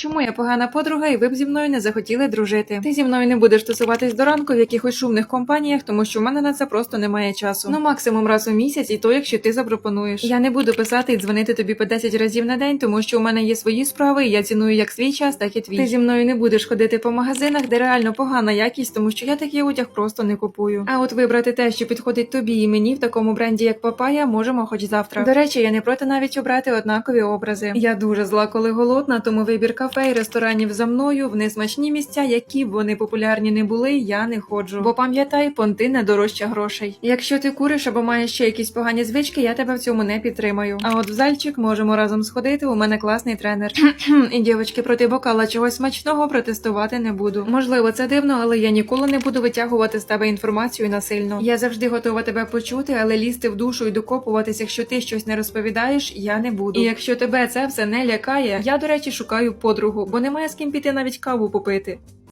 Чому я погана подруга, і ви б зі мною не захотіли дружити? Ти зі мною не будеш тусуватись до ранку в якихось шумних компаніях, тому що в мене на це просто немає часу. Ну максимум раз у місяць, і то, якщо ти запропонуєш. Я не буду писати і дзвонити тобі по 10 разів на день, тому що у мене є свої справи, і я ціную як свій час, так і твій. Ти зі мною не будеш ходити по магазинах, де реально погана якість, тому що я такий одяг просто не купую. А от вибрати те, що підходить тобі і мені в такому бренді, як Папая, можемо хоч завтра. До речі, я не проти навіть обрати однакові образи. Я дуже зла, коли голодна, тому вибір кафе і ресторанів за мною в несмачні місця, які б вони популярні не були, я не ходжу. Бо пам'ятай, понти не дорожча грошей. Якщо ти куриш або маєш ще якісь погані звички, я тебе в цьому не підтримаю. А от в зальчик можемо разом сходити. У мене класний тренер. і дівчатки проти бокала чогось смачного протестувати не буду. Можливо, це дивно, але я ніколи не буду витягувати з тебе інформацію насильно. Я завжди готова тебе почути, але лізти в душу і докопуватись, якщо ти щось не розповідаєш, я не буду. І якщо тебе це все не лякає, я до речі шукаю подругу, бо немає з ким піти навіть каву попити.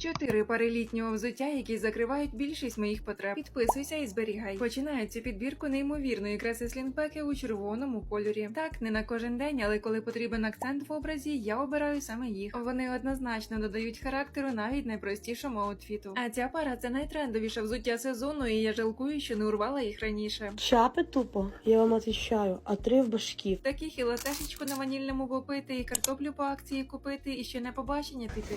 Чотири пари літнього взуття, які закривають більшість моїх потреб. Підписуйся і зберігай. Починаю цю підбірку неймовірної краси слінпеки у червоному кольорі. Так, не на кожен день, але коли потрібен акцент в образі, я обираю саме їх. Вони однозначно додають характеру навіть найпростішому аутфіту. А ця пара це найтрендовіше взуття сезону, і я жалкую, що не урвала їх раніше. Шапи тупо, я вам отвечаю, а три в башків. Таких і латешечку на ванільному попити, і картоплю по акції купити, і ще на побачення піти.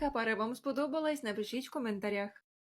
яка пара вам сподобалась, напишіть в коментарях.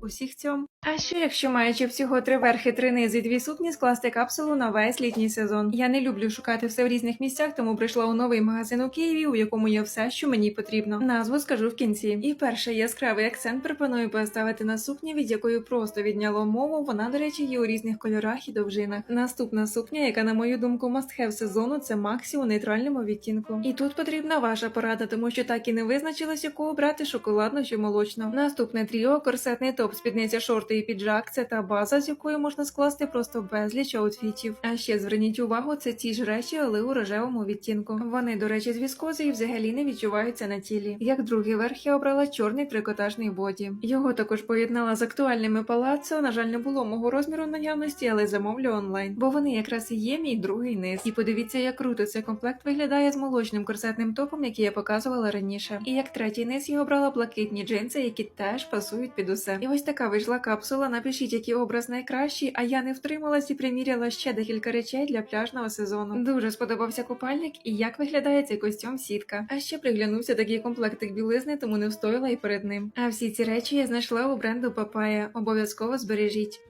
Усіх цьом. А що якщо маючи всього три верхи, три низи, дві сукні, скласти капсулу на весь літній сезон? Я не люблю шукати все в різних місцях, тому прийшла у новий магазин у Києві, у якому є все, що мені потрібно. Назву скажу в кінці. І перший яскравий акцент пропоную поставити на сукні, від якої просто відняло мову. Вона, до речі, є у різних кольорах і довжинах. Наступна сукня, яка, на мою думку, must have сезону, це Максі у нейтральному відтінку. І тут потрібна ваша порада, тому що так і не визначилась, яку обрати шоколадну чи молочну. Наступне тріо, корсетний топ, спідниця шорти і піджак це та база, з якої можна скласти просто безліч аутфітів. А ще зверніть увагу, це ті ж речі, але у рожевому відтінку. Вони, до речі, з віскози і взагалі не відчуваються на тілі. Як другий верх я обрала чорний трикотажний боді. Його також поєднала з актуальними палаццо. На жаль, не було мого розміру наявності, але замовлю онлайн. Бо вони якраз і є мій другий низ. І подивіться, як круто цей комплект виглядає з молочним корсетним топом, який я показувала раніше. І як третій низ я обрала блакитні джинси, які теж пасують під усе. Ось така вийшла капсула. Напишіть, який образ найкращий, а я не втрималась і приміряла ще декілька речей для пляжного сезону. Дуже сподобався купальник і як виглядає цей костюм сітка. А ще приглянувся такий комплектик білизни, тому не встояла і перед ним. А всі ці речі я знайшла у бренду Папая. Обов'язково збережіть.